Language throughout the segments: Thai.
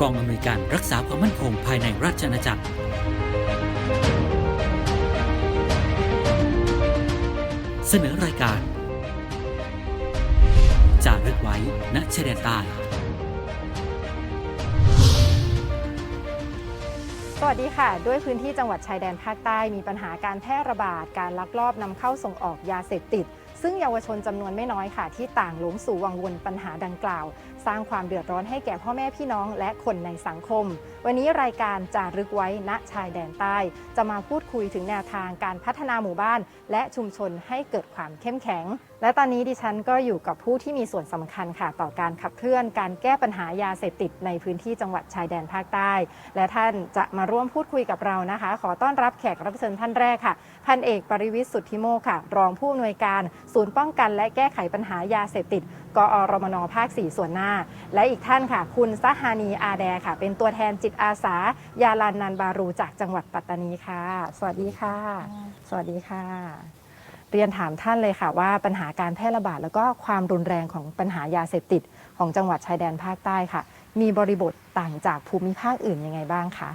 กองอำนวยการรักษาความมั่นคงภายในราชอาณาจักร เสนอรายการจารึกไว้ณชายแดนใต้สวัสดีค่ะ ด้วยพื้นที่จังหวัดชายแดนภาคใต้มีปัญหาการแพร่ระบาด การลักลอบนำเข้าส่งออกยาเสพติด ซึ่งเยาวชนจำนวนไม่น้อยค่ะ ที่ต่างหลงสู่วังวนปัญหาดังกล่าว สร้างความเดือดร้อนให้แก่พ่อแม่พี่น้องและคนในสังคม วันนี้รายการจารึกไว้ณชายแดนใต้ จะมาพูดคุยถึงแนวทางการพัฒนาหมู่บ้าน และชุมชนให้เกิดความเข้มแข็ง และตอนนี้ดิฉันก็อยู่กับผู้ที่มีส่วนสำคัญค่ะ ต่อการขับเคลื่อนการแก้ปัญหายาเสพติดในพื้นที่จังหวัดชายแดนภาคใต้ และท่านจะมาร่วมพูดคุยกับเรานะคะ ขอต้อนรับแขกรับเชิญท่านแรกค่ะพันเอกปริวิทย์สุทธิโมค่ะ รองผู้อำนวยการ ศูนย์ป้องกันและแก้ไขปัญหายาเสพติด กอรมนภาค 4 ส่วนหน้า และอีกท่านค่ะ คุณซะฮานีอาแดค่ะ เป็นตัวแทนจิตอาสา ยาลานนันบารูจากจังหวัดปัตตานีค่ะ สวัสดีค่ะ สวัสดีค่ะ เรียนถามท่านเลยค่ะว่าปัญหาการแพร่ระบาดแล้วก็ความรุนแรงของปัญหายาเสพติดของจังหวัดชายแดนภาคใต้ค่ะ มีบริบทต่างจากภูมิภาคอื่นยังไงบ้างคะ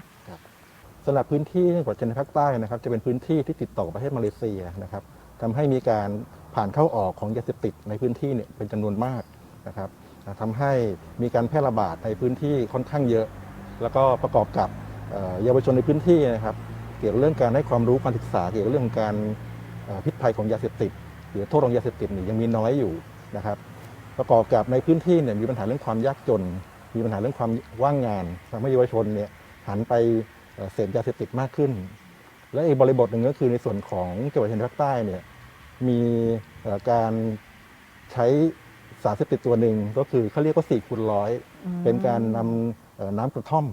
สำหรับพื้นที่จังหวัดชายแดนภาคใต้นะครับ จะเป็นพื้นที่ที่ติดต่อกับประเทศมาเลเซียนะครับทำให้มีการ ผ่านเข้าออกของยาเสพติดในพื้นที่เนี่ยเป็นจำนวนมากนะครับทำให้มีการแพร่ระบาดในพื้นที่ค่อนข้างเยอะ แล้วก็ประกอบกับเยาวชนในพื้นที่นะครับ เกี่ยวกับเรื่องการให้ความรู้การศึกษาเกี่ยวกับเรื่องของการพิษภัยของยาเสพติด หรือโทษของยาเสพติดนี่ยังมีน้อยอยู่นะครับ ประกอบกับในพื้นที่เนี่ยมีปัญหาเรื่องความยากจน มีปัญหาเรื่องความว่างงานทำให้เยาวชนเนี่ยหันไปเอ่อเสพยาเสพติดมากขึ้น และอีกบริบทหนึ่งก็คือในส่วนของจังหวัดชายแดนภาคใต้เนี่ย มีเอ่อการใช้สารเสพติดตัวหนึ่งก็คือเขาเรียกว่า4คูณร้อยเป็นการนำเอ่อน้ำกระท่อม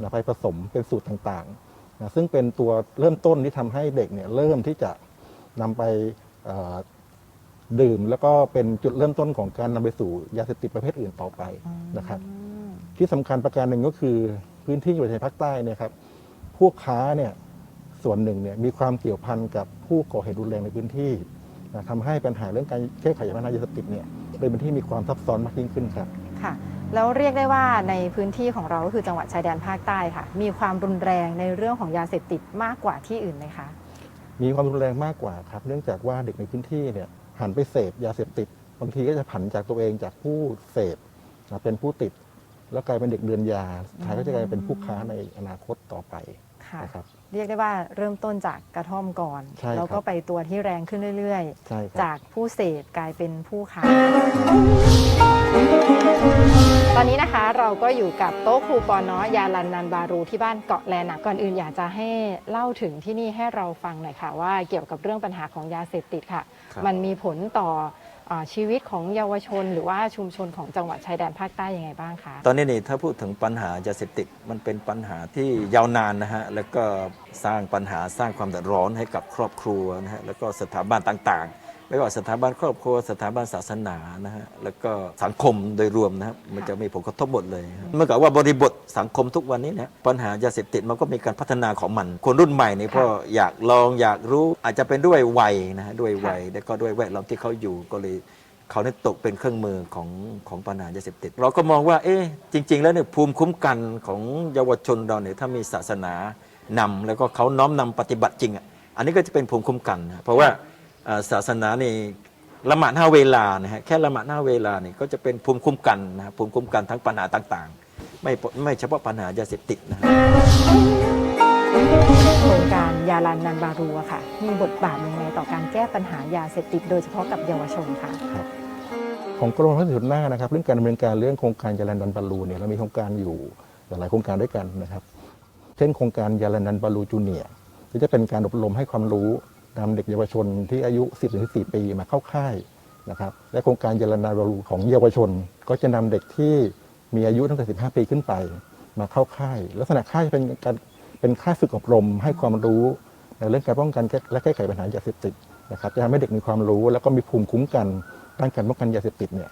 นะไปผสมเป็นสูตรต่างๆนะซึ่งเป็นตัวเริ่มต้นที่ทำให้เด็กเนี่ยเริ่มที่จะนำไปเอ่อดื่ม แล้วก็เป็นจุดเริ่มต้นของการนำไปสู่ยาเสพติดประเภทอื่นต่อไปนะครับ ที่สำคัญประการหนึ่งก็คือพื้นที่จังหวัดชายแดนภาคใต้เนี่ยครับพวกค้าเนี่ยส่วนหนึ่งเนี่ยมีความเกี่ยวพันกับผู้ก่อเหตุรุนแรงในพื้นที่นะ ทำให้ปัญหาเรื่องการแก้ไขปัญหายาเสพติดเนี่ยเป็นพื้นที่มีความซับซ้อนมากยิ่งขึ้นครับค่ะแล้วเรียกได้ว่าในพื้นที่ของเราก็คือจังหวัดชายแดนภาคใต้ค่ะ มีความรุนแรงในเรื่องของยาเสพติดมากกว่าที่อื่นไหมคะมีความรุนแรงมากกว่าครับ เนื่องจากว่าเด็กในพื้นที่เนี่ยหันไปเสพยาเสพติด บางทีก็จะผันจากตัวเองจากผู้เสพนะเป็นผู้ติด แล้วกลายเป็นเด็กเดือนยาสุดท้ายก็จะกลายเป็นผู้ค้าในอนาคตต่อไป ค่ะนะครับ เรียกได้ว่าเริ่มต้นจากกระท่อมก่อน ใช่ครับ แล้วก็ไปตัวที่แรงขึ้นเรื่อย ใช่คๆรับจากผู้เสพกลายเป็นผู้ค้าตอนนี้นะคะเราก็อยู่กับโต๊ะครูปอน้อยาลันนันบารูที่บ้านเกาะแลนะก่อนอื่นอยากจะให้เล่าถึงที่นี่ให้เราฟังหน่อยค่ะ ว่าเกี่ยวกับเรื่องปัญหาของยาเสพติดค่ะ ครับ มันมีผลต่ออา ชีวิตของเยาวชน หรือว่าชุมชนของจังหวัดชายแดนภาคใต้ยังไงบ้างคะตอนนี้นี่ถ้าพูดถึงปัญหายาเสพติดมันเป็นปัญหาที่ยาวนานนะฮะแล้วก็สร้างปัญหาสร้างความเดือดร้อนให้กับครอบครัวนะฮะแล้วก็สถาบันต่างๆ ไม่ว่าสถาบันครอบครัวสถาบันศาสนานะฮะแล้วก็สังคมโดยรวมนะครับมันจะมีผลกระทบหมดเลยฮะเมื่อกับว่าบริบทสังคมทุกวันนี้เนี่ยปัญหายาเสพติดมันก็มีการพัฒนาของมัน คนรุ่นใหม่นี่ค่ะพออยากลองอยากรู้อาจจะเป็นด้วยวัยนะฮะด้วยวัยค่ะแล้วก็ด้วยแวดล้อมที่เขาอยู่ก็เลยเขาเนี่ยตกเป็นเครื่องมือของของปัญหายาเสพติด เราก็มองว่า เอ๊ะจริง ๆ แล้วเนี่ยภูมิคุ้มกันของเยาวชนเราเนี่ยถ้ามีศาสนานำแล้วก็เขาน้อมนำปฏิบัติจริงอะอันนี้ก็จะเป็นภูมิคุ้มกันนะเพราะว่าเอ่อ ศาสนานี่ละหมาดห้าเวลานะฮะแค่ละหมาดห้าเวลานี่ก็จะเป็นภูมิคุ้มกันนะฮะภูมิคุ้มกันทั้งปัญหาต่างๆ ไม่ไม่เฉพาะปัญหายาเสพติดนะฮะโครงการยาลันนันบารูอะค่ะ มีบทบาทยังไงต่อการแก้ปัญหายาเสพติดโดยเฉพาะกับเยาวชนค่ะของกรมพัฒนาสุดหน้านะครับเรื่องการดำเนินการเรื่องโครงการยาลันดันบาลูเนี่ยเรามีโครงการอยู่หลายๆโครงการด้วยกันนะครับ เช่นโครงการยาลันดันบาลูจูเนียร์ที่จะเป็นการอบรมให้ความรู้ นำเด็กเยาวชนที่อายุ 10-14 ปีมาเข้าค่ายนะครับและโครงการเยาลันดันบาลูของเยาวชน ก็จะนำเด็กที่มีอายุตั้งแต่ 15 ปีขึ้นไป มาเข้าค่าย ลักษณะค่ายจะเป็นการเป็นค่ายฝึกอบรม ให้ความรู้ในเรื่องการป้องกันและแก้ไขปัญหายาเสพติดนะครับจะทำให้เด็กมีความรู้ แล้วก็มีภูมิคุ้มกันด้านการป้องกันยาเสพติดเนี่ย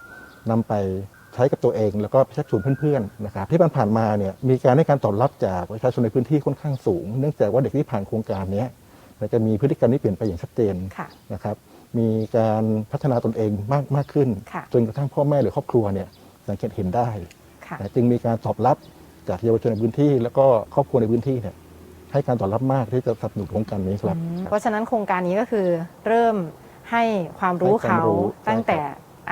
นำไปใช้กับตัวเอง แล้วก็ชักชวนเพื่อนๆนะครับที่ผ่านมาเนี่ยมีการให้การตอบรับจากประชาชนในพื้นที่ค่อนข้างสูง เนื่องจากว่าเด็กที่ผ่านโครงการนี้ ยมันจะมีพฤติกรรมที่เปลี่ยนไปอย่างชัดเจนค่ะนะครับมีการพัฒนาตนเองมากมากขึ้นค่ะจนกระทั่งพ่อแม่หรือครอบครัวเนี่ยสังเกตเห็นได้ค่ะนะจึงมีการตอบรับจากเยาวชนในพื้นที่ แล้วก็ครอบครัวในพื้นที่เนี่ยให้การตอบรับมากที่จะสนับสนุนโครงการนี้ครับ เพราะฉะนั้นโครงการนี้ก็คือเริ่มให้ความรู้ให้ความเขารู้ตั้งใช่ครับแต่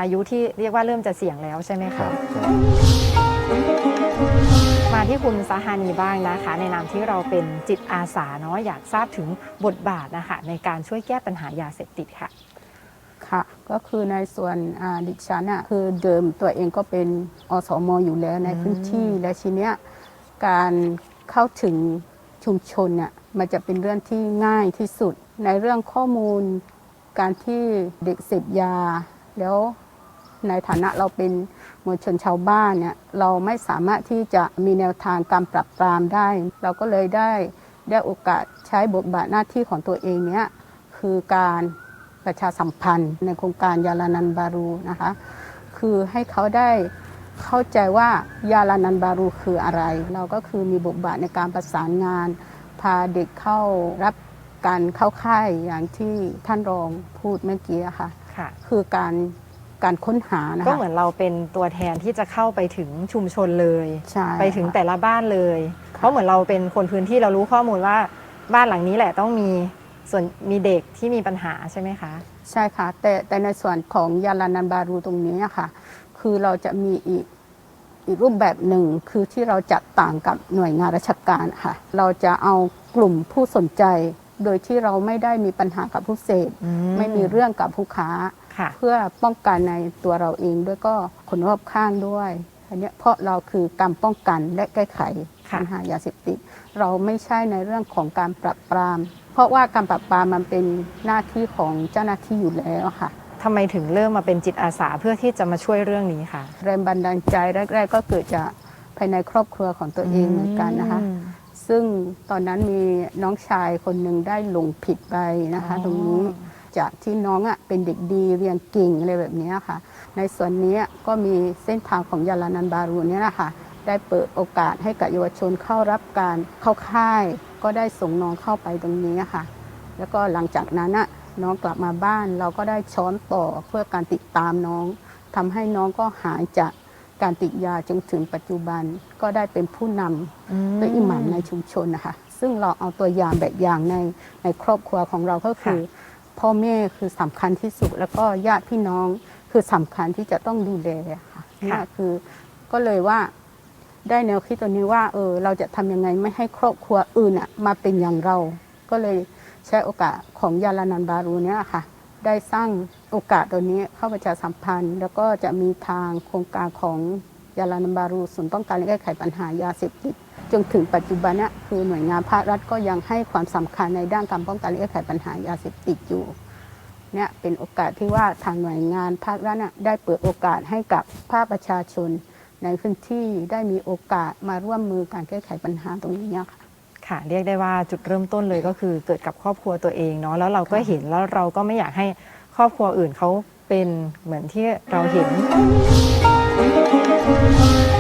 อายุที่เรียกว่าเริ่มจะเสี่ยงแล้วใช่ไหมครัคะบใช่มา ที่คุณสหานีบ้างนะคะ ในนามที่เราเป็นจิตอาสาเนาะอยากทราบถึงบทบาทนะคะในการช่วยแก้ปัญหายาเสพติดค่ะ ค่ะ ก็คือในส่วนอ่าดิฉันอะคือเดิมตัวเองก็เป็นอสมอยู่แล้วในอืมพื้นที่และทีเนี้ยการเข้าถึงชุมชนเนี่ยมันจะเป็นเรื่องที่ง่ายที่สุดในเรื่องข้อมูลการที่เด็กเสพยา แล้วในฐานะเราเป็น มวลชนชาวบ้านเนี่ยเราไม่สามารถที่จะมีแนวทางการปรับปรามได้ เราก็เลยได้ได้โอกาสใช้บทบาทหน้าที่ของตัวเองเนี้ยคือการประชาสัมพันธ์ในโครงการยาลานันบารูนะคะคือให้เขาได้เข้าใจว่ายาลานันบารูคืออะไร เราก็คือมีบทบาทในการประสานงาน พาเด็กเข้ารับการเข้าค่ายอย่างที่ท่านรองพูดเมื่อกี้อะค่ะค่ะ คือการ การค้นหานะคะก็เหมือนเราเป็นตัวแทนที่จะเข้าไปถึงชุมชนเลย ใช่ไปถึงค่ะแต่ละบ้านเลย เพราะเหมือนเราเป็นคนพื้นที่เรารู้ข้อมูลว่าบ้านหลังนี้แหละต้องมีส่วนมีเด็กที่มีปัญหาใช่ไหมคะ ใช่ค่ะ แต่แต่ในส่วนของยาลานันบารูตรงนี้อะค่ะ คือเราจะมีอีกอีกรูปแบบหนึ่งคือที่เราจัดต่างกับหน่วยงานราชการค่ะ เราจะเอากลุ่มผู้สนใจ โดยที่เราไม่ได้มีปัญหากับผู้เสพอืมไม่มีเรื่องกับผู้ค้า ค่ะ เพื่อป้องกันในตัวเราเองด้วยก็คนรอบข้างด้วยอันเนี้ยเพราะเราคือการป้องกันและแก้ไขค่ะปัญหายาเสพติดเราไม่ใช่ในเรื่องของการปรับปราม เพราะว่าการปรับปรามมันเป็นหน้าที่ของเจ้าหน้าที่อยู่แล้วค่ะทำไมถึงเริ่มมาเป็นจิตอาสาเพื่อที่จะมาช่วยเรื่องนี้ค่ะ แรงบันดาลใจแรกๆก็เกิดจากภายในครอบครัวของตัวเองเหมือนกันนะคะอืมซึ่งตอนนั้นมีน้องชายคนหนึ่งได้หลงผิดไปนะคะอ๋อตรงนี้ จากที่น้องอะเป็นเด็กดีเรียนเก่งอะไรแบบเนี้ยค่ะ ในส่วนนี้ก็มีเส้นทางของยาลานันบารูเนี่ยนะคะได้เปิดโอกาสให้กับเยาวชนเข้ารับการเข้าค่าย ก็ได้ส่งน้องเข้าไปตรงนี้ค่ะ แล้วก็หลังจากนั้นน่ะน้องกลับมาบ้านเราก็ได้ช้อนต่อเพื่อการติดตามน้องทำให้น้องก็หายจากการติดยาจนถึงปัจจุบันก็ได้เป็นผู้นำเป็นอิหมัมในชุมชนนะคะ ซึ่งเราเอาตัวอย่างแบบอย่างในในครอบครัวของเราก็คือ พ่อแม่คือสำคัญที่สุด แล้วก็ญาติพี่น้องคือสำคัญที่จะต้องดูแลค่ะนี่คือก็เลยว่าได้แนวคิดตัวนี้ว่าเออเราจะทำยังไงไม่ให้ครอบครัวอื่นอะมาเป็นอย่างเรา ก็เลยใช้โอกาสของยาลานันบารูเนี่ยค่ะ ได้สร้างโอกาสตัวนี้เข้าประชาสัมพันธ์ แล้วก็จะมีทางโครงการของ ยาลานันบารูศูนย์ป้องกันและแก้ไขปัญหายาเสพติดจนถึงปัจจุบันนี่ยคือหน่วยงานภาครัฐก็ยังให้ความสำคัญในด้านการป้องกันและแก้ไขปัญหายาเสพติดอยู่เนี่ยเป็นโอกาสที่ว่าทางหน่วยงานภาครัฐน่ะได้เปิดโอกาสให้กับภาคประชาชน ในพื้นที่ได้มีโอกาสมาร่วมมือการแก้ไขปัญหาตรงนี้ค่ะค่ะเรียกได้ว่าจุดเริ่มต้นเลยก็คือเกิดกับครอบครัวตัวเองเนาะแล้วเราก็เห็นแล้วเราก็ไม่อยากให้ครอบครัวอื่นเขาเป็นเหมือนที่เราเห็น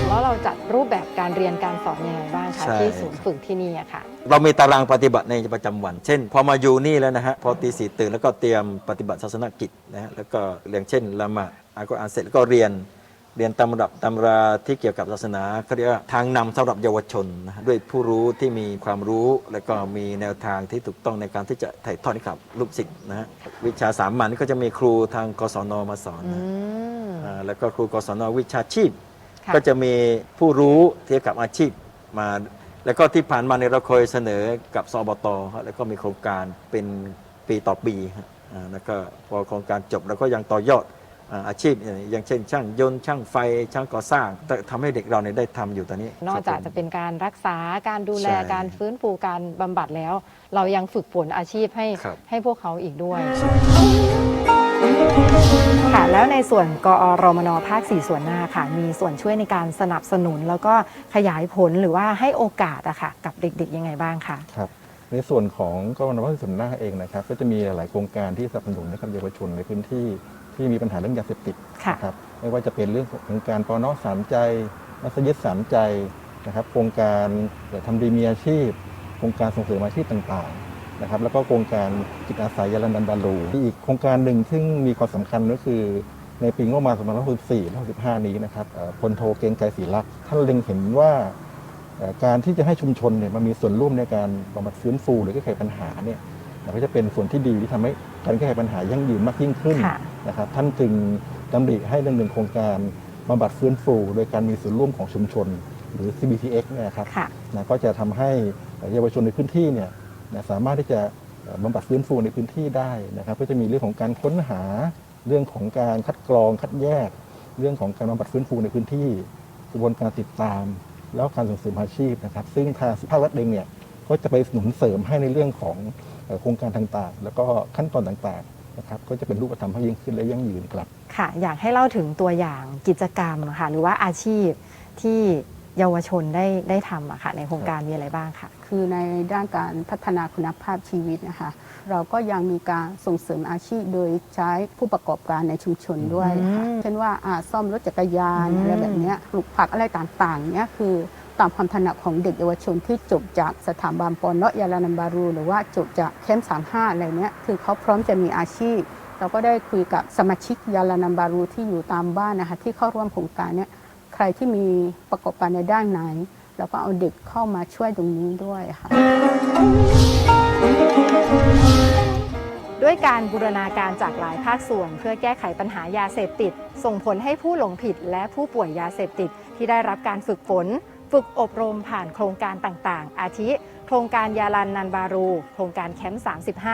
แล้วเราจัดรูปแบบการเรียนการสอนยังไงบ้างคะใช่ ที่ศูนย์ฝึกที่นี่อะค่ะ เรามีตารางปฏิบัติในประจำวัน เช่น พอมาอยู่นี่แล้วนะฮะ พอตีสี่ตื่นแล้วก็เตรียมปฏิบัติศาสนกิจนะฮะ แล้วก็อย่างเช่นละหมาดอ่านกุรอานเสร็จแล้วก็เรียน เรียนตำรับตำราที่เกี่ยวกับศาสนาเขาเรียกว่าทางนำสำหรับเยาวชนนะฮะด้วยผู้รู้ที่มีความรู้ แล้วก็มีแนวทางที่ถูกต้องในการที่จะถ่ายทอดให้กับลูกศิษย์นะฮะวิชาสามัญก็จะมีครูทางกศนมาสอนอืนะมอ่าแล้วก็ครูกศนวิชาชีพ ค่ะ ก็จะมีผู้รู้เกี่ยวกับอาชีพมา แล้วก็ที่ผ่านมาเนี่ยเราเคยเสนอกับสบตฮะแล้วก็มีโครงการเป็นปีต่อปีฮะอ่าแล้วก็พอโครงการจบเราก็ยังต่อยอด อ่าอาชีพเนี่ยอย่างเช่น ช่างยนต์ช่างไฟช่างก่อสร้างแต่ทำให้เด็กเราเนี่ยได้ทำอยู่ตอนนี้ นอกจากครับจะผมเป็นการรักษาการดูแลใช่การฟื้นฟูการบำบัดแล้ว เรายังฝึกฝนอาชีพให้ครับ ให้พวกเขาอีกด้วย ค่ะแล้วในส่วนกอรมนภาค 4 ส่วนหน้าค่ะ มีส่วนช่วยในการสนับสนุน แล้วก็ขยายผลหรือว่าให้โอกาสอะค่ะ กับเด็กๆยังไงบ้างคะครับในส่วนของกรมนพัฒน์ส่วนหน้าเองนะครับ ก็จะมีหลายๆโครงการที่สนับสนุนให้กับเยาวชนในพื้นที่ ที่มีปัญหาเรื่องยาเสพติดค่ะ นะครับไม่ว่าจะเป็นเรื่องของการปอนอสามใจมัสยิดสามใจนะครับโครงการเดี๋ยวทำดีมีอาชีพ โครงการส่งเสริมอาชีพต่างๆนะครับแล้วก็โครงการจิตอาสายาลันดันบาลูอีกโครงการหนึ่งซึ่งมีความสำคัญก็คือในปีงบประมาณ2564 65 นี้นะครับเอ่อพลโทเกรียงไกรศรีลักษณ์ท่านเล็งเห็นว่า เอ่อการที่จะให้ชุมชนเนี่ยมันมีส่วนร่วมในการบำบัดฟื้นฟูหรือแก้ไขปัญหาเนี่ยมัน ก็จะเป็นส่วนที่ดีที่ทำให้การแก้ไขปัญหายั่งยืนมากยิ่งขึ้นค่ะนะครับท่านจึงดำริให้ดำเนินโครงการบำบัดฟื้นฟู โดยการมีส่วนร่วมของชุมชน หรือ CBTX เนยครับค่ะนะก็จะทำให้เยาวชนในพื้นที่เนี่ยนะสามารถที่จะเอ่อบำบัดฟื้นฟูในพื้นที่ได้นะครับ ก็จะมีเรื่องของการค้นหาเรื่องของการคัดกรองคัดแยก เรื่องของการบำบัดฟื้นฟูในพื้นที่กระบวนการติดตาม แล้วการส่งเสริมอาชีพนะครับ ซึ่งทางภาครัฐเองเนี่ยก็จะไปหนุนเสริมให้ในเรื่องของเอ่อ โครงการต่างๆ แล้วก็ขั้นตอนต่างๆนะครับก็จะเป็นรูปธรรมให้ยิ่งขึ้นและยั่งยืนครับค่ะอยากให้เล่าถึงตัวอย่างกิจกรรมค่ะหรือว่าอาชีพที่เยาวชนได้ได้ทำอะค่ะในโครงการมีอะไรบ้างค่ะ คือในด้านการพัฒนาคุณภาพชีวิตนะคะ เราก็ยังมีการส่งเสริมอาชีพโดยใช้ผู้ประกอบการในชุมชนด้วยค่ะอืมเช่นว่าอ่าซ่อมรถจักรยานอืมอะไรแบบเนี้ยปลูกผักอะไรต่างๆเนี้ยคือ ตามความถนัดของเด็กเยาวชนที่จบจากสถาบันปอนเนาะยาลานันบารู หรือว่าจบจากแคมสามห้าอะไรเนี้ยคือเขาพร้อมจะมีอาชีพ เราก็ได้คุยกับสมาชิกยาลานันบารูที่อยู่ตามบ้านนะคะที่เข้าร่วมโครงการเนี้ยใครที่มีประกอบการในด้านไหนแล้วก็เอาเด็กเข้ามาช่วยตรงนี้ด้วยค่ะ ด้วยการบูรณาการจากหลายภาคส่วน เพื่อแก้ไขปัญหายาเสพติด ส่งผลให้ผู้หลงผิดและผู้ป่วยยาเสพติดที่ได้รับการฝึกฝน ฝึกอบรมผ่านโครงการต่างๆ อาทิ โครงการยาลันนันบารู โครงการแคมป์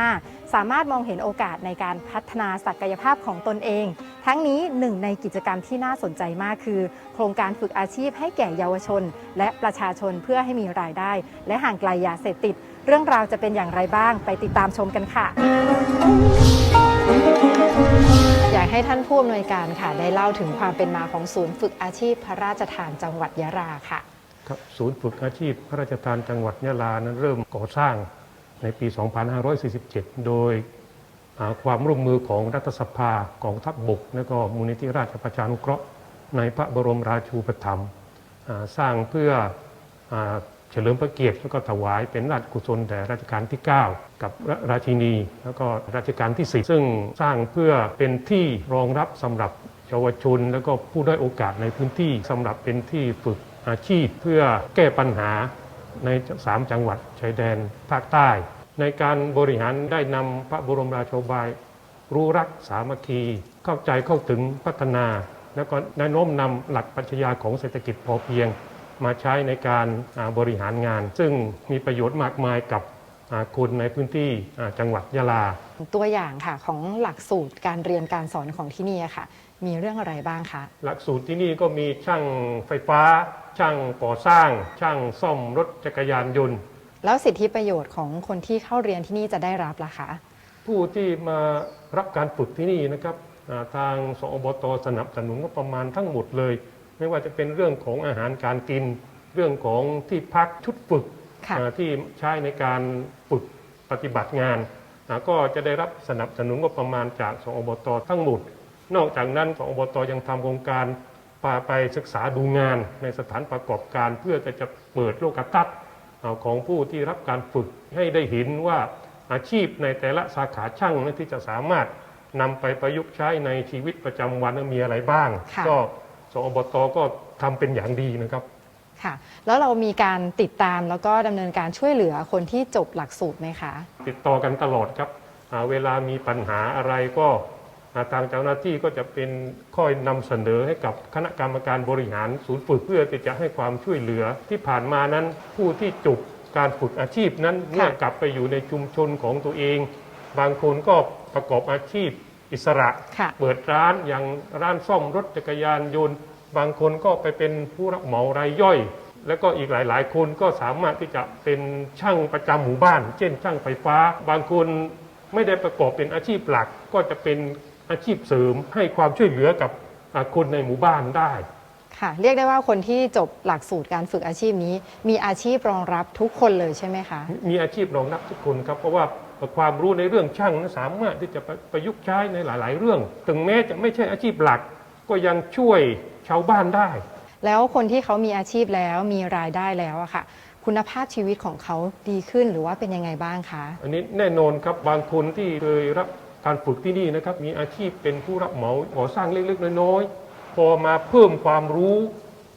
35 สามารถมองเห็นโอกาสในการพัฒนาศักยภาพของตนเอง ทั้งนี้หนึ่งในกิจกรรมที่น่าสนใจมากคือ โครงการฝึกอาชีพให้แก่เยาวชน และประชาชนเพื่อให้มีรายได้ และห่างไกลยาเสพติด เรื่องราวจะเป็นอย่างไรบ้าง ไปติดตามชมกันค่ะอยากให้ท่านผู้อำนวยการค่ะได้เล่าถึงความเป็นมาของศูนย์ฝึกอาชีพพระราชทานจังหวัดยะลาค่ะ ศูนย์ฝึกอาชีพพระราชทานจังหวัดยะลานั้นเริ่มก่อสร้างในปี 2547 โดยความร่วมมือของรัฐสภากองทัพบกและก็มูลนิธิราชประชานุเคราะห์ ในพระบรมราชูปถัมภ์สร้างเพื่ออเฉลิมพระเกียรติแล้วก็ถวายเป็นราชกุศลแด่รัชกาลที่ 9 กับราชินี แล้วก็รัชกาลที่4ซึ่งสร้างเพื่อเป็นที่รองรับสำหรับเยาวชน แล้วก็ผู้ได้อยโอกาสในพื้นที่สำหรับเป็นที่ฝึก อาชีพเพื่อแก้ปัญหาใน 3 จังหวัดชายแดนภาคใต้ ในการบริหารได้นำพระบรมราโชบาย รู้รักสามัคคี เข้าใจเข้าถึงพัฒนา แล้วก็ได้โน้มนำหลักปรัชญาของเศรษฐกิจพอเพียง มาใช้ในการบริหารงาน ซึ่งมีประโยชน์มากมายกับคนในพื้นที่จังหวัดยะลา ตัวอย่างค่ะของหลักสูตรการเรียนการสอนของที่นี่ค่ะ มีเรื่องอะไรบ้างคะ หลักสูตรที่นี่ก็มีช่างไฟฟ้า ช่างก่อสร้าง ช่างซ่อมรถจักรยานยนต์ แล้วสิทธิประโยชน์ของคนที่เข้าเรียนที่นี่จะได้รับล่ะคะ ผู้ที่มารับการฝึกที่นี่นะครับอ่าทางสอบตสนับสนุนก็ประมาณทั้งหมดเลย ไม่ว่าจะเป็นเรื่องของอาหารการกิน เรื่องของที่พักชุดฝึกค่ะ อ่าที่ใช้ในการฝึกปฏิบัติงานอ่าก็จะได้รับสนับสนุนก็ประมาณจากสอบตทั้งหมด นอกจากนั้นสอบตยังทำโครงการพาไปศึกษาดูงานในสถานประกอบการ เพื่อจะเปิดโลกทัศน์อ่าของผู้ที่รับการฝึกให้ได้เห็นว่าอาชีพในแต่ละสาขาช่างนั้นที่จะสามารถนำไปประยุกต์ใช้ในชีวิตประจำวันนั้นมีอะไรบ้างค่ะก็สอบตก็ทำเป็นอย่างดีนะครับค่ะแล้วเรามีการติดตามแล้วก็ดำเนินการช่วยเหลือคนที่จบหลักสูตรไหมคะ ติดต่อกันตลอดครับอ่าเวลามีปัญหาอะไรก็อ่า ทางเจ้าหน้าที่ก็จะเป็นค่อยนำเสนอให้กับคณะกรรมการบริหารศูนย์ฝึกเพื่อที่จะให้ความช่วยเหลือที่ผ่านมานั้นผู้ที่จบการฝึกอาชีพนั้นเมื่อกลับไปอยู่ในชุมชนของตัวเอง บางคนก็ประกอบอาชีพอิสระค่ะเปิดร้านอย่างร้านซ่อมรถจักรยานยนต์ บางคนก็ไปเป็นผู้รับเหมารายย่อย แล้วก็อีกหลาย ๆ คนก็สามารถที่จะเป็นช่างประจำหมู่บ้าน เช่นช่างไฟฟ้า บางคนไม่ได้ประกอบเป็นอาชีพหลักก็จะเป็น อาชีพเสริมให้ความช่วยเหลือกับอ่าคนในหมู่บ้านได้ค่ะเรียกได้ว่าคนที่จบหลักสูตรการฝึกอาชีพนี้ มีอาชีพรองรับทุกคนเลยใช่ไหมคะ มีอาชีพรองรับทุกคนครับเพราะว่าความรู้ในเรื่องช่างนั้นสามารถที่จะประยุกต์ใช้ในหลาย ๆ เรื่อง ถึงแม้จะไม่ใช่อาชีพหลัก ก็ยังช่วยชาวบ้านได้ แล้วคนที่เขามีอาชีพแล้วมีรายได้แล้วอะค่ะ คุณภาพชีวิตของเขาดีขึ้นหรือว่าเป็นยังไงบ้างคะ อันนี้แน่นอนครับบางคนที่เคยรับ การฝึกที่นี่นะครับมีอาชีพเป็นผู้รับเหมาก่อสร้างเล็กๆน้อยๆพอมาเพิ่มความรู้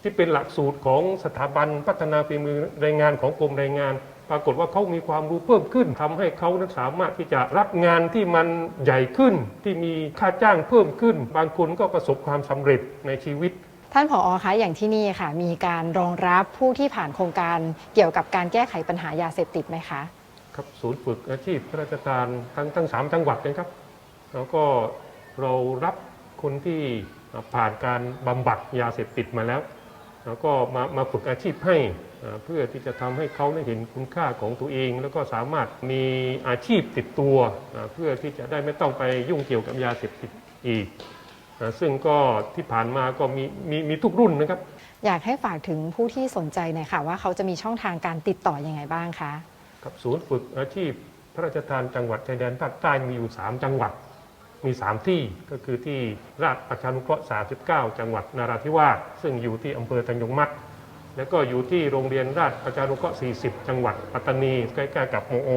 ที่เป็นหลักสูตรของสถาบันพัฒนาฝีมือแรงงานของกรมแรงงาน ปรากฏว่าเขามีความรู้เพิ่มขึ้นทำให้เขานั้นสามารถที่จะรับงานที่มันใหญ่ขึ้น ที่มีค่าจ้างเพิ่มขึ้น บางคนก็ประสบความสำเร็จในชีวิตท่านผอคะอย่างที่นี่ค่ะ มีการรองรับผู้ที่ผ่านโครงการเกี่ยวกับการแก้ไขปัญหายาเสพติดไหมคะ ครับศูนย์ฝึกอาชีพพระราชทานทั้งทั้งสามจังหวัดนะครับ แล้วก็เรารับคนที่ผ่านการบำบัดยาเสพติดมาแล้ว แล้วก็มามาฝึกอาชีพให้เพื่อที่จะทำให้เขาได้เห็นคุณค่าของตัวเอง แล้วก็สามารถมีอาชีพติดตัว เพื่อที่จะได้ไม่ต้องไปยุ่งเกี่ยวกับยาเสพติดอีก ซึ่งก็ที่ผ่านมาก็มีมีมีทุกรุ่นนะครับ อยากให้ฝากถึงผู้ที่สนใจหน่อยค่ะว่าเขาจะมีช่องทางการติดต่อยังไงบ้างคะ ครับศูนย์ฝึกอาชีพ พระราชทานจังหวัดชายแดนภาคใต้มีอยู่ 3 จังหวัด มี 3 ที่ก็คือที่ราชประชานุเคราะห์ 39 จังหวัดนาราธิวาสซึ่งอยู่ที่อำเภอตังยงมัดแล้วก็อยู่ที่โรงเรียนราชประชานุเคราะห์ 40 จังหวัดปัตตานีใกล้ๆกับโมโอ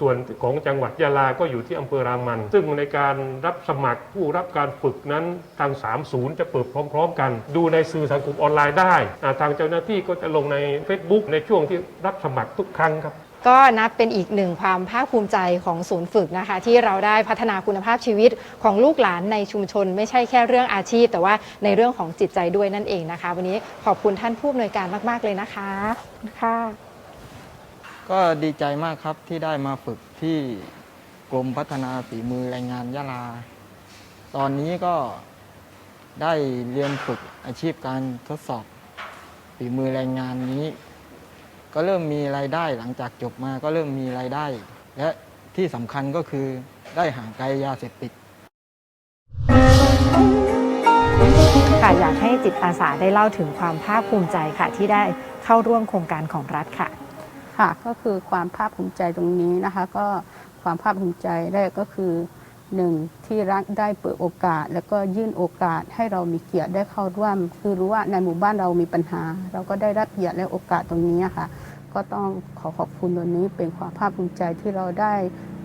ส่วนของจังหวัดยะลาก็อยู่ที่อำเภอรามัน ซึ่งในการรับสมัครผู้รับการฝึกนั้นทาง3ศูนย์จะเปิดพร้อม ๆ กัน ดูในสื่อสังคมออนไลน์ได้ ทางเจ้าหน้าที่ก็จะลงใน Facebook ในช่วงที่รับสมัครทุกครั้งครับ ก็นับเป็นอีกหนึ่งความภาคภูมิใจของศูนย์ฝึกนะคะ ที่เราได้พัฒนาคุณภาพชีวิตของลูกหลานในชุมชน ไม่ใช่แค่เรื่องอาชีพ แต่ว่าในเรื่องของจิตใจด้วยนั่นเองนะคะ วันนี้ขอบคุณท่านผู้อำนวยการมาก ๆ เลยนะคะค่ะก็ดีใจมากครับที่ได้มาฝึกที่กรมพัฒนาฝีมือแรงงานยะลา ตอนนี้ก็ได้เรียนฝึกอาชีพการทดสอบฝีมือแรงงานนี้ ก็เริ่มมีรายได้หลังจากจบมาก็เริ่มมีรายได้ และที่สำคัญก็คือได้ห่างไกลยาเสพติดค่ะอยากให้จิตอาสาได้เล่าถึงความภาคภูมิใจค่ะ ที่ได้เข้าร่วมโครงการของรัฐค่ะ ค่ะก็คือความภาคภูมิใจตรงนี้นะคะ ก็ความภาคภูมิใจแรกก็คือ หนึ่งที่รัฐได้เปิดโอกาส แล้วก็ยื่นโอกาสให้เรามีเกียรติได้เข้าร่วม คือรู้ว่าในหมู่บ้านเรามีปัญหา เราก็ได้รับเกียรติและโอกาสตรงนี้ค่ะ ก็ต้องขอขอบคุณตรงนี้เป็นความภาคภูมิใจที่เราได้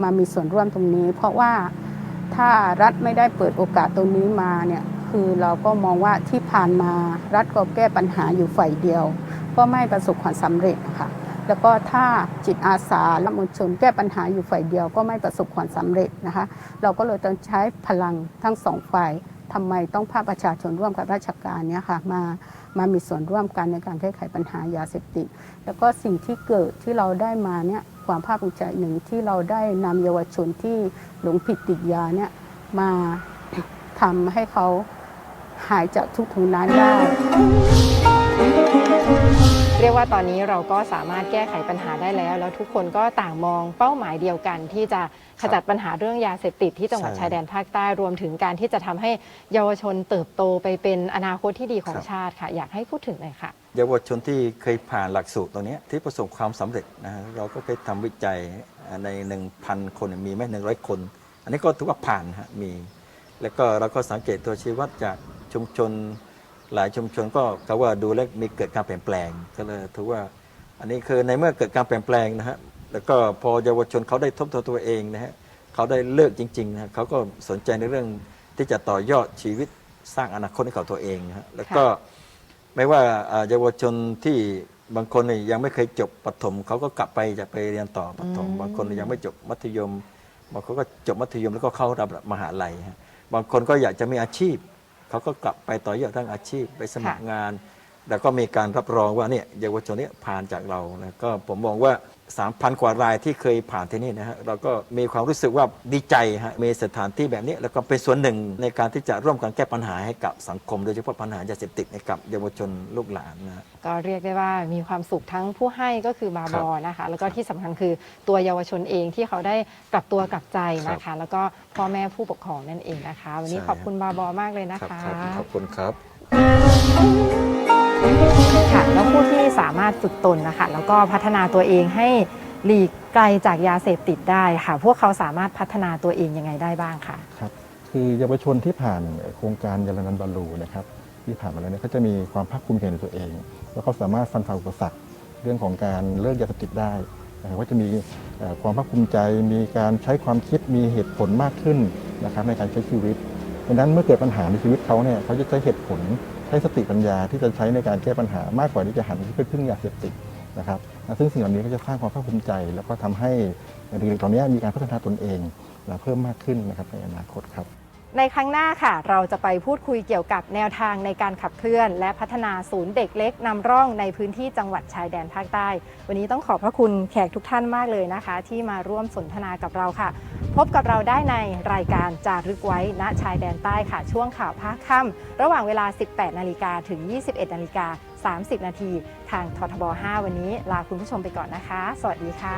มามีส่วนร่วมตรงนี้ เพราะว่าถ้ารัฐไม่ได้เปิดโอกาสตรงนี้มาเนี่ยคือเราก็มองว่าที่ผ่านมารัฐก็แก้ปัญหาอยู่ฝ่ายเดียว ก็ไม่ประสบความสำเร็จค่ะ แล้วก็ถ้าจิตอาสาและมวลชนแก้ปัญหาอยู่ฝ่ายเดียวก็ไม่ประสบความสำเร็จนะคะ เราก็เลยต้องใช้พลังทั้งสองฝ่ายทำไมต้องภาคประชาชนร่วมกับราชการเนี่ยค่ะมามามีส่วนร่วมกันในการแก้ไขปัญหายาเสพติดแล้วก็สิ่งที่เกิดที่เราได้มาเนี่ยความภาคภูมิใจหนึ่งที่เราได้นำเยาวชนที่หลงผิดติดยาเนี่ยมาทำให้เขาหายจากทุกข์ทรมานได้ เรียกว่าตอนนี้เราก็สามารถแก้ไขปัญหาได้แล้ว แล้วทุกคนก็ต่างมองเป้าหมายเดียวกัน ที่จะขจัดปัญหาเรื่องยาเสพติดที่จังหวัดใช่ชายแดนภาคใต้รวมถึงการที่จะทำให้เยาวชนเติบโตไปเป็นอนาคตที่ดีของครับชาติค่ะ อยากให้พูดถึงหน่อยค่ะเยาวชนที่เคยผ่านหลักสูตรตัวเนี้ยที่ประสบความสำเร็จนะฮะเราก็ไปทำวิจัยใน 1,000 คนมีไหมหนึ่งร้อยคน อันนี้ก็ถือว่าผ่านฮะมี แล้วก็เราก็สังเกตตัวชี้วัดจากชุมชน หลายชุมชนก็เขาว่าดูแล้วมีเกิดการเปลี่ยนแปลงก็เลยถือว่า อันนี้คือในเมื่อเกิดการเปลี่ยนแปลงนะฮะแล้วก็พอเยาวชนเขาได้ทบทวนตัวเองนะฮะเขาได้เลิกจริงๆนะฮะเขาก็สนใจในเรื่องที่จะต่อยอดชีวิตสร้างอนาคตให้กับตัวเองนะฮะแล้วก็ไม่ว่าอ่าเยาวชนที่บางคนเนี่ยยังไม่เคยจบประถมเขาก็กลับไปจะไปเรียนต่อประถมอืมบางคนยังไม่จบมัธยมบางคนก็จบมัธยมแล้วก็เข้ารับมหาลัยฮะบางคนก็อยากจะมีอาชีพ เขาก็กลับไปต่อยอดทางอาชีพไปสมัครงาน แล้วก็มีการรับรองว่าเนี่ยเยาวชนเนี่ยผ่านจากเราแล้วก็ผมมองว่า 3,000 กว่ารายที่เคยผ่านที่นี่นะฮะเราก็มีความรู้สึกว่าดีใจฮะมีสถานที่แบบนี้ แล้วก็เป็นส่วนหนึ่งในการที่จะร่วมกันแก้ปัญหาให้กับสังคม โดยเฉพาะปัญหายาเสพติดให้กับเยาวชนลูกหลานนะฮะ ก็เรียกได้ว่ามีความสุขทั้งผู้ให้ก็คือบาบอนะคะ แล้วก็ที่สำคัญคือตัวเยาวชนเองที่เขาได้กลับตัวกลับใจนะคะ แล้วก็พ่อแม่ผู้ปกครองนั่นเองนะคะ วันนี้ใช่ ขอบคุณบาบอมากเลยนะรับคะครับขอบคุณครับ ค่ะแล้วผู้ที่สามารถฝึกตนนะคะแล้วก็พัฒนาตัวเองให้หลีกไกลจากยาเสพติดได้ค่ะ พวกเขาสามารถพัฒนาตัวเองยังไงได้บ้างคะครับคือเยาวชนที่ผ่านโครงการยาลนันบาลูนะครับที่ผ่านมาแล้วเนี่ยเขาจะมีความภาคภูมิใจในตัวเอง แล้วเขาสามารถฟันฝ่าอุปสรรคเรื่องของการเลิกยาเสพติดได้นะครับก็จะมีความภาคภูมิใจมีการใช้ความคิดมีเหตุผลมากขึ้นนะครับในการใช้ชีวิตดังนั้นเมื่อเกิดปัญหาในชีวิตเขาเนี่ยเขาจะใช้เหตุผล ช้สติปัญญาที่จะใช้ในการแก้ปัญหามากกว่าที่จะหันไปพึ่งยาเสพติดนะครับซึ่งสิ่งเหล่านี้ก็จะสร้างความภาคภูมิใจ แล้วก็ทำให้เด็กๆเหล่านี้มีการพัฒนาตนเองเพิ่มมากขึ้นนะครับในอนาคตครับ ในครั้งหน้าค่ะ เราจะไปพูดคุยเกี่ยวกับแนวทางในการขับเคลื่อน และพัฒนาศูนย์เด็กเล็กนำร่องในพื้นที่จังหวัดชายแดนภาคใต้ วันนี้ต้องขอบพระคุณแขกทุกท่านมากเลยนะคะ ที่มาร่วมสนทนากับเราค่ะ พบกับเราได้ในรายการจารึกไว้ณชายแดนใต้ค่ะ ช่วงข่าวภาคค่ำระหว่างเวลา 18 นาฬิกาถึง 21 นาฬิกา 30 นาทีทางททบ 5 วันนี้ลาคุณผู้ชมไปก่อนนะคะ สวัสดีค่ะ